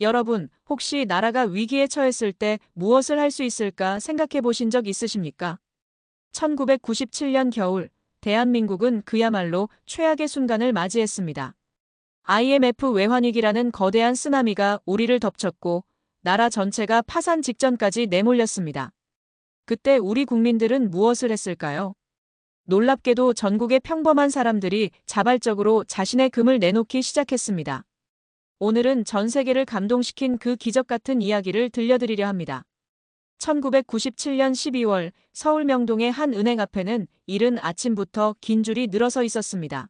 여러분, 혹시 나라가 위기에 처했을 때 무엇을 할 수 있을까 생각해 보신 적 있으십니까? 1997년 겨울, 대한민국은 그야말로 최악의 순간을 맞이했습니다. IMF 외환위기라는 거대한 쓰나미가 우리를 덮쳤고 나라 전체가 파산 직전까지 내몰렸습니다. 그때 우리 국민들은 무엇을 했을까요? 놀랍게도 전국의 평범한 사람들이 자발적으로 자신의 금을 내놓기 시작했습니다. 오늘은 전 세계를 감동시킨 그 기적 같은 이야기를 들려드리려 합니다. 1997년 12월 서울 명동의 한 은행 앞에는 이른 아침부터 긴 줄이 늘어서 있었습니다.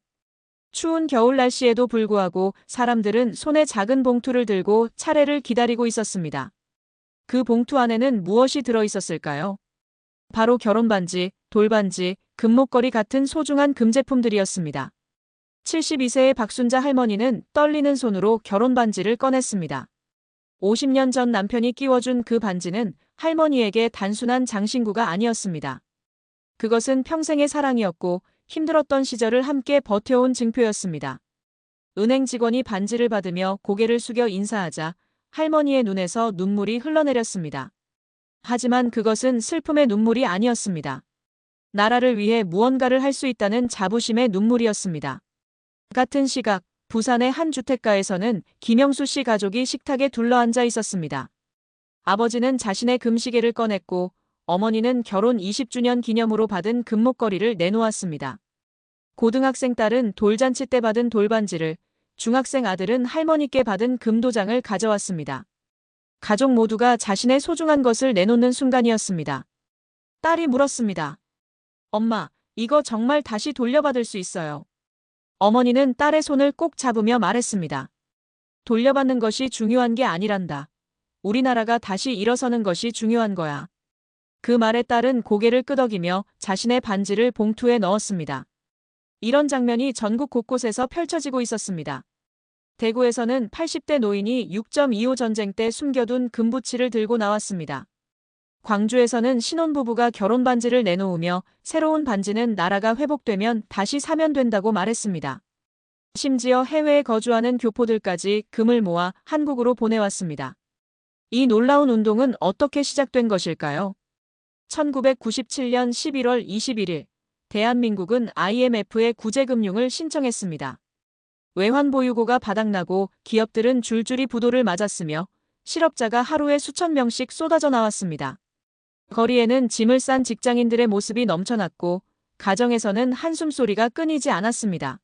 추운 겨울 날씨에도 불구하고 사람들은 손에 작은 봉투를 들고 차례를 기다리고 있었습니다. 그 봉투 안에는 무엇이 들어 있었을까요? 바로 결혼반지, 돌반지, 금목걸이 같은 소중한 금제품들이었습니다. 72세의 박순자 할머니는 떨리는 손으로 결혼 반지를 꺼냈습니다. 50년 전 남편이 끼워준 그 반지는 할머니에게 단순한 장신구가 아니었습니다. 그것은 평생의 사랑이었고 힘들었던 시절을 함께 버텨온 증표였습니다. 은행 직원이 반지를 받으며 고개를 숙여 인사하자 할머니의 눈에서 눈물이 흘러내렸습니다. 하지만 그것은 슬픔의 눈물이 아니었습니다. 나라를 위해 무언가를 할 수 있다는 자부심의 눈물이었습니다. 같은 시각 부산의 한 주택가에서는 김영수 씨 가족이 식탁에 둘러앉아 있었습니다. 아버지는 자신의 금시계를 꺼냈고 어머니는 결혼 20주년 기념으로 받은 금목걸이를 내놓았습니다. 고등학생 딸은 돌잔치 때 받은 돌반지를, 중학생 아들은 할머니께 받은 금도장을 가져왔습니다. 가족 모두가 자신의 소중한 것을 내놓는 순간이었습니다. 딸이 물었습니다. 엄마, 이거 정말 다시 돌려받을 수 있어요. 어머니는 딸의 손을 꼭 잡으며 말했습니다. 돌려받는 것이 중요한 게 아니란다. 우리나라가 다시 일어서는 것이 중요한 거야. 그 말에 딸은 고개를 끄덕이며 자신의 반지를 봉투에 넣었습니다. 이런 장면이 전국 곳곳에서 펼쳐지고 있었습니다. 대구에서는 80대 노인이 6.25 전쟁 때 숨겨둔 금부치를 들고 나왔습니다. 광주에서는 신혼부부가 결혼 반지를 내놓으며 새로운 반지는 나라가 회복되면 다시 사면 된다고 말했습니다. 심지어 해외에 거주하는 교포들까지 금을 모아 한국으로 보내왔습니다. 이 놀라운 운동은 어떻게 시작된 것일까요? 1997년 11월 21일 대한민국은 IMF의 구제금융을 신청했습니다. 외환보유고가 바닥나고 기업들은 줄줄이 부도를 맞았으며 실업자가 하루에 수천 명씩 쏟아져 나왔습니다. 거리에는 짐을 싼 직장인들의 모습이 넘쳐났고 가정에서는 한숨소리가 끊이지 않았습니다.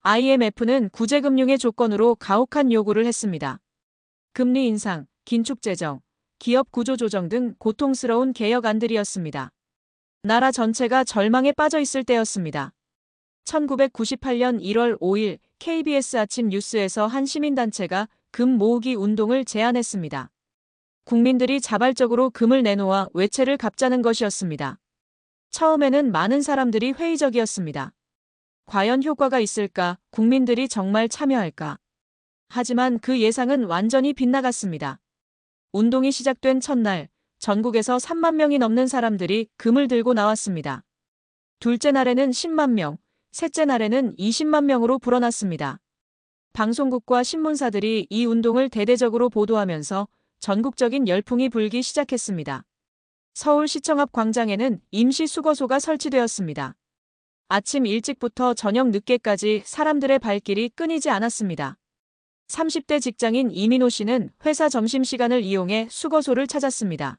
IMF는 구제금융의 조건으로 가혹한 요구를 했습니다. 금리 인상, 긴축 재정, 기업 구조 조정 등 고통스러운 개혁안들이었습니다. 나라 전체가 절망에 빠져 있을 때였습니다. 1998년 1월 5일 KBS 아침 뉴스에서 한 시민단체가 금 모으기 운동을 제안했습니다. 국민들이 자발적으로 금을 내놓아 외채를 갚자는 것이었습니다. 처음에는 많은 사람들이 회의적이었습니다. 과연 효과가 있을까? 국민들이 정말 참여할까? 하지만 그 예상은 완전히 빗나갔습니다. 운동이 시작된 첫날, 전국에서 3만 명이 넘는 사람들이 금을 들고 나왔습니다. 둘째 날에는 10만 명, 셋째 날에는 20만 명으로 불어났습니다. 방송국과 신문사들이 이 운동을 대대적으로 보도하면서 전국적인 열풍이 불기 시작했습니다. 서울시청 앞 광장에는 임시 수거소가 설치되었습니다. 아침 일찍부터 저녁 늦게까지 사람들의 발길이 끊이지 않았습니다. 30대 직장인 이민호 씨는 회사 점심시간을 이용해 수거소를 찾았습니다.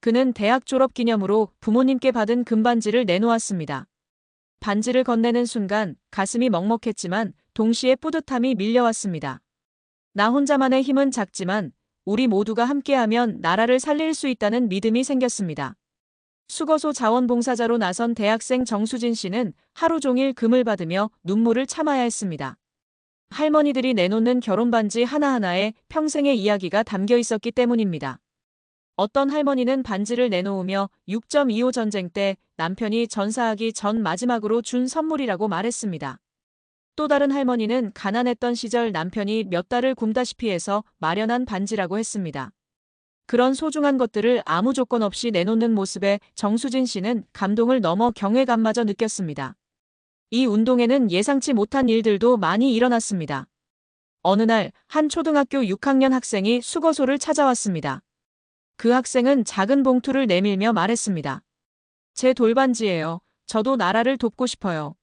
그는 대학 졸업 기념으로 부모님께 받은 금반지를 내놓았습니다. 반지를 건네는 순간 가슴이 먹먹했지만 동시에 뿌듯함이 밀려왔습니다. 나 혼자만의 힘은 작지만 우리 모두가 함께하면 나라를 살릴 수 있다는 믿음이 생겼습니다. 수거소 자원봉사자로 나선 대학생 정수진 씨는 하루 종일 금을 받으며 눈물을 참아야 했습니다. 할머니들이 내놓는 결혼 반지 하나하나에 평생의 이야기가 담겨 있었기 때문입니다. 어떤 할머니는 반지를 내놓으며 6.25 전쟁 때 남편이 전사하기 전 마지막으로 준 선물이라고 말했습니다. 또 다른 할머니는 가난했던 시절 남편이 몇 달을 굶다시피 해서 마련한 반지라고 했습니다. 그런 소중한 것들을 아무 조건 없이 내놓는 모습에 정수진 씨는 감동을 넘어 경외감마저 느꼈습니다. 이 운동에는 예상치 못한 일들도 많이 일어났습니다. 어느 날 한 초등학교 6학년 학생이 수거소를 찾아왔습니다. 그 학생은 작은 봉투를 내밀며 말했습니다. 제 돌반지예요. 저도 나라를 돕고 싶어요.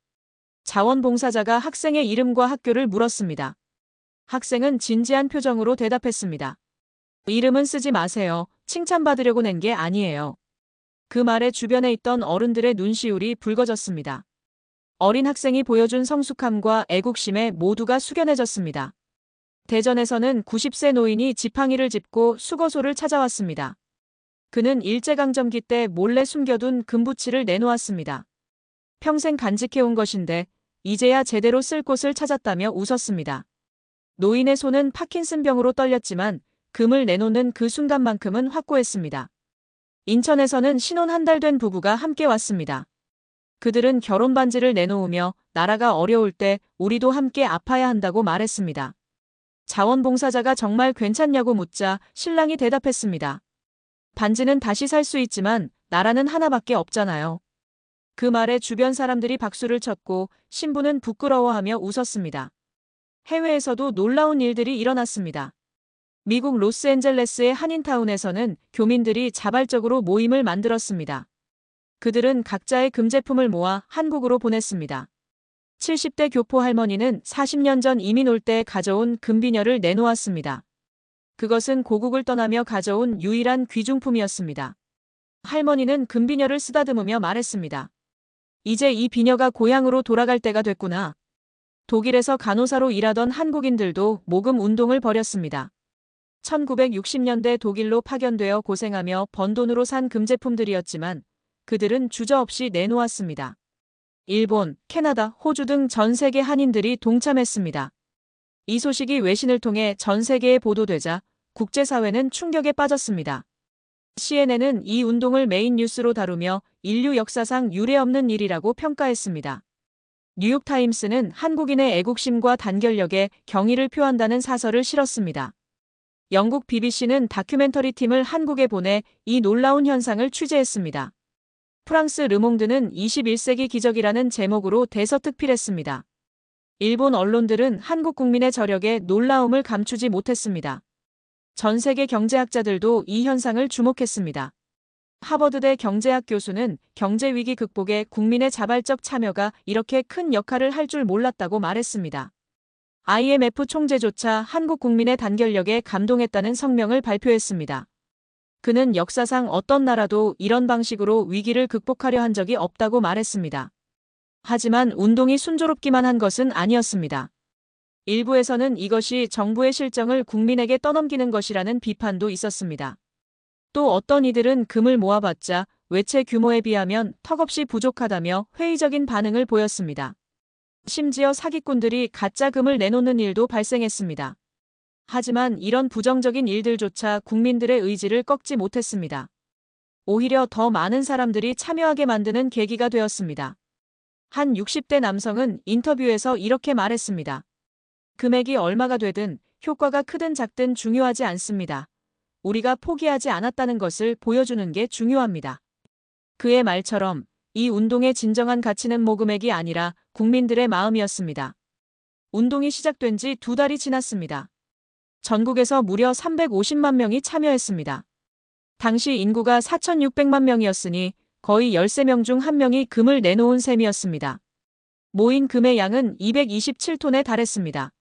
자원봉사자가 학생의 이름과 학교를 물었습니다. 학생은 진지한 표정으로 대답했습니다. 이름은 쓰지 마세요. 칭찬받으려고 낸 게 아니에요. 그 말에 주변에 있던 어른들의 눈시울이 붉어졌습니다. 어린 학생이 보여준 성숙함과 애국심에 모두가 숙연해졌습니다. 대전에서는 90세 노인이 지팡이를 짚고 수거소를 찾아왔습니다. 그는 일제강점기 때 몰래 숨겨둔 금부치를 내놓았습니다. 평생 간직해온 것인데 이제야 제대로 쓸 곳을 찾았다며 웃었습니다. 노인의 손은 파킨슨병으로 떨렸지만 금을 내놓는 그 순간만큼은 확고했습니다. 인천에서는 신혼 한 달 된 부부가 함께 왔습니다. 그들은 결혼 반지를 내놓으며 나라가 어려울 때 우리도 함께 아파야 한다고 말했습니다. 자원봉사자가 정말 괜찮냐고 묻자 신랑이 대답했습니다. 반지는 다시 살 수 있지만 나라는 하나밖에 없잖아요. 그 말에 주변 사람들이 박수를 쳤고 신부는 부끄러워하며 웃었습니다. 해외에서도 놀라운 일들이 일어났습니다. 미국 로스앤젤레스의 한인타운에서는 교민들이 자발적으로 모임을 만들었습니다. 그들은 각자의 금제품을 모아 한국으로 보냈습니다. 70대 교포 할머니는 40년 전 이민 올 때 가져온 금비녀를 내놓았습니다. 그것은 고국을 떠나며 가져온 유일한 귀중품이었습니다. 할머니는 금비녀를 쓰다듬으며 말했습니다. 이제 이 비녀가 고향으로 돌아갈 때가 됐구나. 독일에서 간호사로 일하던 한국인들도 모금 운동을 벌였습니다. 1960년대 독일로 파견되어 고생하며 번 돈으로 산 금제품들이었지만 그들은 주저없이 내놓았습니다. 일본, 캐나다, 호주 등 전 세계 한인들이 동참했습니다. 이 소식이 외신을 통해 전 세계에 보도되자 국제사회는 충격에 빠졌습니다. CNN은 이 운동을 메인 뉴스로 다루며 인류 역사상 유례없는 일이라고 평가했습니다. 뉴욕타임스는 한국인의 애국심과 단결력에 경의를 표한다는 사설을 실었습니다. 영국 BBC는 다큐멘터리 팀을 한국에 보내 이 놀라운 현상을 취재했습니다. 프랑스 르몽드는 21세기 기적이라는 제목으로 대서특필했습니다. 일본 언론들은 한국 국민의 저력에 놀라움을 감추지 못했습니다. 전 세계 경제학자들도 이 현상을 주목했습니다. 하버드대 경제학 교수는 경제위기 극복에 국민의 자발적 참여가 이렇게 큰 역할을 할 줄 몰랐다고 말했습니다. IMF 총재조차 한국 국민의 단결력에 감동했다는 성명을 발표했습니다. 그는 역사상 어떤 나라도 이런 방식으로 위기를 극복하려 한 적이 없다고 말했습니다. 하지만 운동이 순조롭기만 한 것은 아니었습니다. 일부에서는 이것이 정부의 실정을 국민에게 떠넘기는 것이라는 비판도 있었습니다. 또 어떤 이들은 금을 모아봤자 외채 규모에 비하면 턱없이 부족하다며 회의적인 반응을 보였습니다. 심지어 사기꾼들이 가짜 금을 내놓는 일도 발생했습니다. 하지만 이런 부정적인 일들조차 국민들의 의지를 꺾지 못했습니다. 오히려 더 많은 사람들이 참여하게 만드는 계기가 되었습니다. 한 60대 남성은 인터뷰에서 이렇게 말했습니다. 금액이 얼마가 되든 효과가 크든 작든 중요하지 않습니다. 우리가 포기하지 않았다는 것을 보여주는 게 중요합니다. 그의 말처럼 이 운동의 진정한 가치는 모금액이 아니라 국민들의 마음이었습니다. 운동이 시작된 지 두 달이 지났습니다. 전국에서 무려 350만 명이 참여했습니다. 당시 인구가 4,600만 명이었으니 거의 13명 중 1명이 금을 내놓은 셈이었습니다. 모인 금의 양은 227톤에 달했습니다.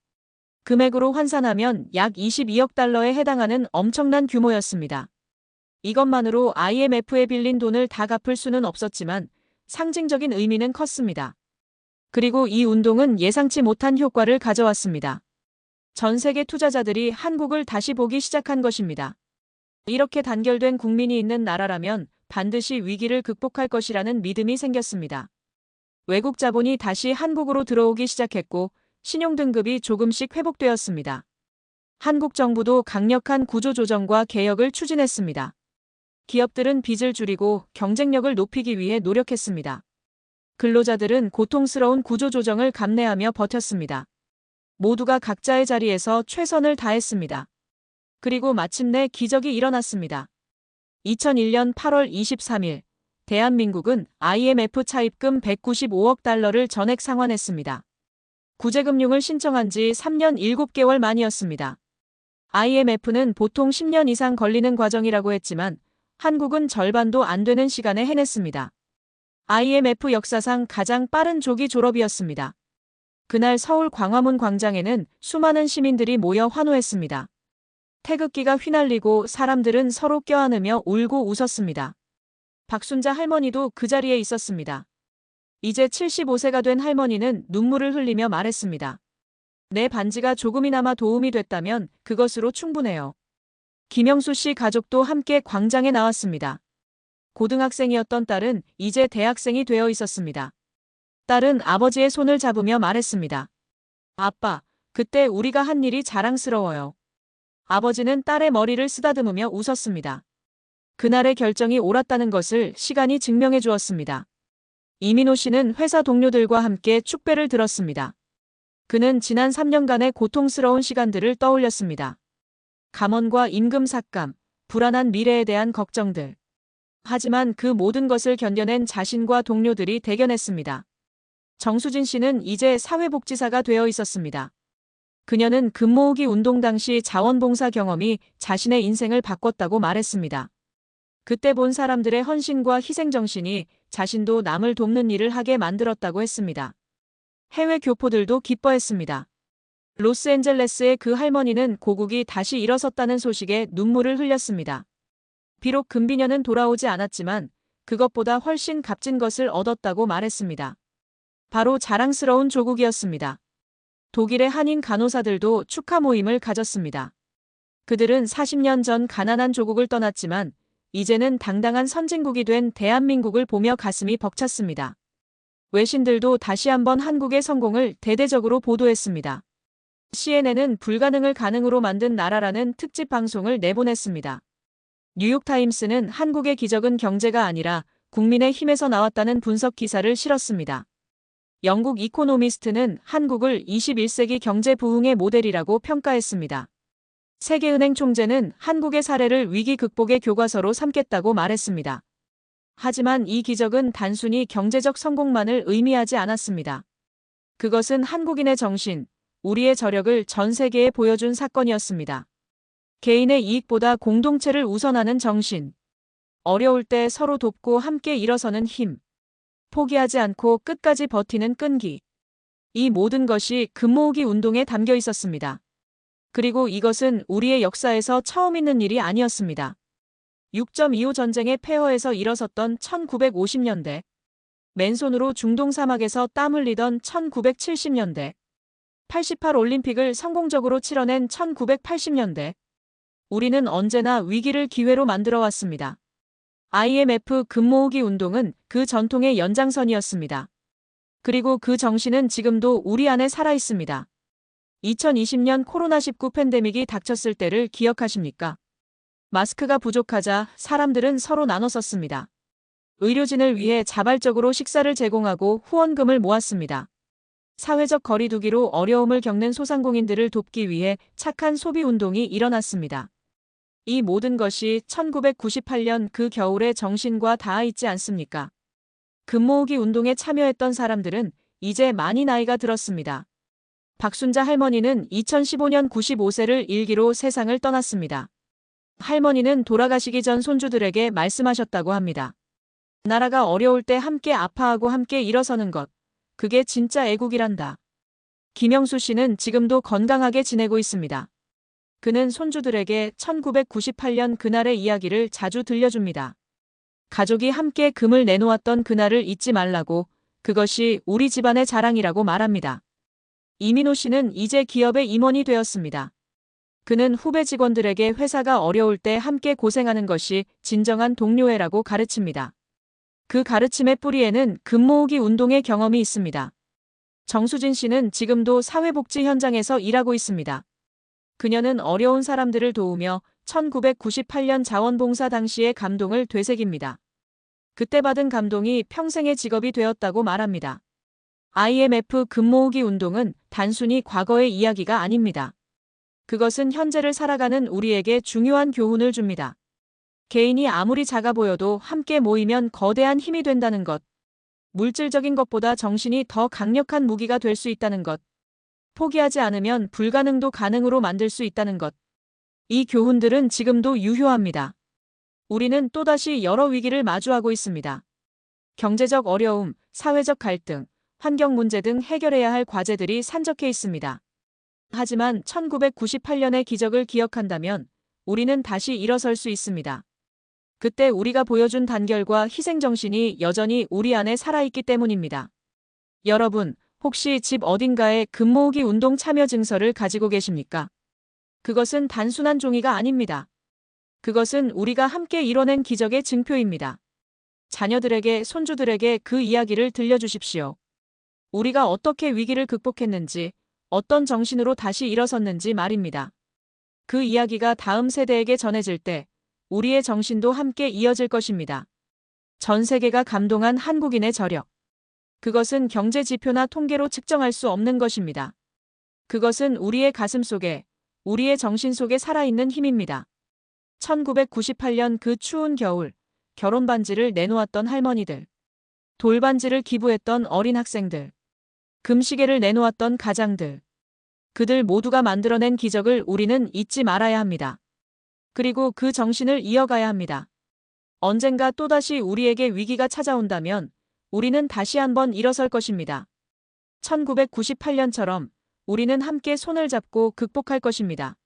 금액으로 환산하면 약 22억 달러에 해당하는 엄청난 규모였습니다. 이것만으로 IMF에 빌린 돈을 다 갚을 수는 없었지만 상징적인 의미는 컸습니다. 그리고 이 운동은 예상치 못한 효과를 가져왔습니다. 전 세계 투자자들이 한국을 다시 보기 시작한 것입니다. 이렇게 단결된 국민이 있는 나라라면 반드시 위기를 극복할 것이라는 믿음이 생겼습니다. 외국 자본이 다시 한국으로 들어오기 시작했고 신용 등급이 조금씩 회복되었습니다. 한국 정부도 강력한 구조조정과 개혁을 추진했습니다. 기업들은 빚을 줄이고 경쟁력을 높이기 위해 노력했습니다. 근로자들은 고통스러운 구조조정을 감내하며 버텼습니다. 모두가 각자의 자리에서 최선을 다했습니다. 그리고 마침내 기적이 일어났습니다. 2001년 8월 23일, 대한민국은 IMF 차입금 195억 달러를 전액 상환했습니다. 구제금융을 신청한 지 3년 7개월 만이었습니다. IMF는 보통 10년 이상 걸리는 과정이라고 했지만 한국은 절반도 안 되는 시간에 해냈습니다. IMF 역사상 가장 빠른 조기 졸업이었습니다. 그날 서울 광화문 광장에는 수많은 시민들이 모여 환호했습니다. 태극기가 휘날리고 사람들은 서로 껴안으며 울고 웃었습니다. 박순자 할머니도 그 자리에 있었습니다. 이제 75세가 된 할머니는 눈물을 흘리며 말했습니다. 내 반지가 조금이나마 도움이 됐다면 그것으로 충분해요. 김영수 씨 가족도 함께 광장에 나왔습니다. 고등학생이었던 딸은 이제 대학생이 되어 있었습니다. 딸은 아버지의 손을 잡으며 말했습니다. 아빠, 그때 우리가 한 일이 자랑스러워요. 아버지는 딸의 머리를 쓰다듬으며 웃었습니다. 그날의 결정이 옳았다는 것을 시간이 증명해 주었습니다. 이민호 씨는 회사 동료들과 함께 축배를 들었습니다. 그는 지난 3년간의 고통스러운 시간들을 떠올렸습니다. 감원과 임금 삭감, 불안한 미래에 대한 걱정들. 하지만 그 모든 것을 견뎌낸 자신과 동료들이 대견했습니다. 정수진 씨는 이제 사회복지사가 되어 있었습니다. 그녀는 금모으기 운동 당시 자원봉사 경험이 자신의 인생을 바꿨다고 말했습니다. 그때 본 사람들의 헌신과 희생정신이 자신도 남을 돕는 일을 하게 만들었다고 했습니다. 해외 교포들도 기뻐했습니다. 로스앤젤레스의 그 할머니는 고국이 다시 일어섰다는 소식에 눈물을 흘렸습니다. 비록 금비녀는 돌아오지 않았지만 그것보다 훨씬 값진 것을 얻었다고 말했습니다. 바로 자랑스러운 조국이었습니다. 독일의 한인 간호사들도 축하 모임을 가졌습니다. 그들은 40년 전 가난한 조국을 떠났지만 이제는 당당한 선진국이 된 대한민국을 보며 가슴이 벅찼습니다. 외신들도 다시 한번 한국의 성공을 대대적으로 보도했습니다. CNN은 불가능을 가능으로 만든 나라라는 특집 방송을 내보냈습니다. 뉴욕타임스는 한국의 기적은 경제가 아니라 국민의 힘에서 나왔다는 분석 기사를 실었습니다. 영국 이코노미스트는 한국을 21세기 경제 부흥의 모델이라고 평가했습니다. 세계은행 총재는 한국의 사례를 위기 극복의 교과서로 삼겠다고 말했습니다. 하지만 이 기적은 단순히 경제적 성공만을 의미하지 않았습니다. 그것은 한국인의 정신, 우리의 저력을 전 세계에 보여준 사건이었습니다. 개인의 이익보다 공동체를 우선하는 정신. 어려울 때 서로 돕고 함께 일어서는 힘. 포기하지 않고 끝까지 버티는 끈기. 이 모든 것이 금모으기 운동에 담겨 있었습니다. 그리고 이것은 우리의 역사에서 처음 있는 일이 아니었습니다. 6.25 전쟁의 폐허에서 일어섰던 1950년대, 맨손으로 중동 사막에서 땀 흘리던 1970년대, 88 올림픽을 성공적으로 치러낸 1980년대, 우리는 언제나 위기를 기회로 만들어 왔습니다. IMF 금모으기 운동은 그 전통의 연장선이었습니다. 그리고 그 정신은 지금도 우리 안에 살아 있습니다. 2020년 코로나19 팬데믹이 닥쳤을 때를 기억하십니까? 마스크가 부족하자 사람들은 서로 나눠 썼습니다. 의료진을 위해 자발적으로 식사를 제공하고 후원금을 모았습니다. 사회적 거리두기로 어려움을 겪는 소상공인들을 돕기 위해 착한 소비 운동이 일어났습니다. 이 모든 것이 1998년 그 겨울의 정신과 닿아 있지 않습니까? 금모으기 운동에 참여했던 사람들은 이제 많이 나이가 들었습니다. 박순자 할머니는 2015년 95세를 일기로 세상을 떠났습니다. 할머니는 돌아가시기 전 손주들에게 말씀하셨다고 합니다. 나라가 어려울 때 함께 아파하고 함께 일어서는 것. 그게 진짜 애국이란다. 김영수 씨는 지금도 건강하게 지내고 있습니다. 그는 손주들에게 1998년 그날의 이야기를 자주 들려줍니다. 가족이 함께 금을 내놓았던 그날을 잊지 말라고 그것이 우리 집안의 자랑이라고 말합니다. 이민호 씨는 이제 기업의 임원이 되었습니다. 그는 후배 직원들에게 회사가 어려울 때 함께 고생하는 것이 진정한 동료애라고 가르칩니다. 그 가르침의 뿌리에는 금모으기 운동의 경험이 있습니다. 정수진 씨는 지금도 사회복지 현장에서 일하고 있습니다. 그녀는 어려운 사람들을 도우며 1998년 자원봉사 당시의 감동을 되새깁니다. 그때 받은 감동이 평생의 직업이 되었다고 말합니다. IMF 금모으기 운동은 단순히 과거의 이야기가 아닙니다. 그것은 현재를 살아가는 우리에게 중요한 교훈을 줍니다. 개인이 아무리 작아 보여도 함께 모이면 거대한 힘이 된다는 것. 물질적인 것보다 정신이 더 강력한 무기가 될 수 있다는 것. 포기하지 않으면 불가능도 가능으로 만들 수 있다는 것. 이 교훈들은 지금도 유효합니다. 우리는 또다시 여러 위기를 마주하고 있습니다. 경제적 어려움, 사회적 갈등, 환경 문제 등 해결해야 할 과제들이 산적해 있습니다. 하지만 1998년의 기적을 기억한다면 우리는 다시 일어설 수 있습니다. 그때 우리가 보여준 단결과 희생 정신이 여전히 우리 안에 살아있기 때문입니다. 여러분, 혹시 집 어딘가에 금모으기 운동 참여 증서를 가지고 계십니까? 그것은 단순한 종이가 아닙니다. 그것은 우리가 함께 이뤄낸 기적의 증표입니다. 자녀들에게, 손주들에게 그 이야기를 들려주십시오. 우리가 어떻게 위기를 극복했는지, 어떤 정신으로 다시 일어섰는지 말입니다. 그 이야기가 다음 세대에게 전해질 때 우리의 정신도 함께 이어질 것입니다. 전 세계가 감동한 한국인의 저력. 그것은 경제 지표나 통계로 측정할 수 없는 것입니다. 그것은 우리의 가슴 속에, 우리의 정신 속에 살아있는 힘입니다. 1998년 그 추운 겨울, 결혼 반지를 내놓았던 할머니들, 돌반지를 기부했던 어린 학생들, 금시계를 내놓았던 가장들, 그들 모두가 만들어낸 기적을 우리는 잊지 말아야 합니다. 그리고 그 정신을 이어가야 합니다. 언젠가 또다시 우리에게 위기가 찾아온다면 우리는 다시 한번 일어설 것입니다. 1998년처럼 우리는 함께 손을 잡고 극복할 것입니다.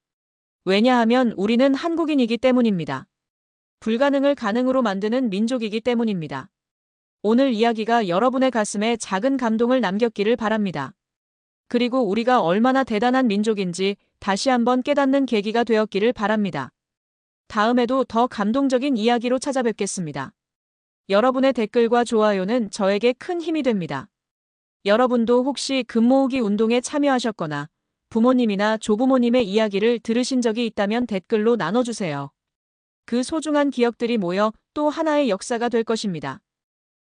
왜냐하면 우리는 한국인이기 때문입니다. 불가능을 가능으로 만드는 민족이기 때문입니다. 오늘 이야기가 여러분의 가슴에 작은 감동을 남겼기를 바랍니다. 그리고 우리가 얼마나 대단한 민족인지 다시 한번 깨닫는 계기가 되었기를 바랍니다. 다음에도 더 감동적인 이야기로 찾아뵙겠습니다. 여러분의 댓글과 좋아요는 저에게 큰 힘이 됩니다. 여러분도 혹시 금모으기 운동에 참여하셨거나 부모님이나 조부모님의 이야기를 들으신 적이 있다면 댓글로 나눠주세요. 그 소중한 기억들이 모여 또 하나의 역사가 될 것입니다.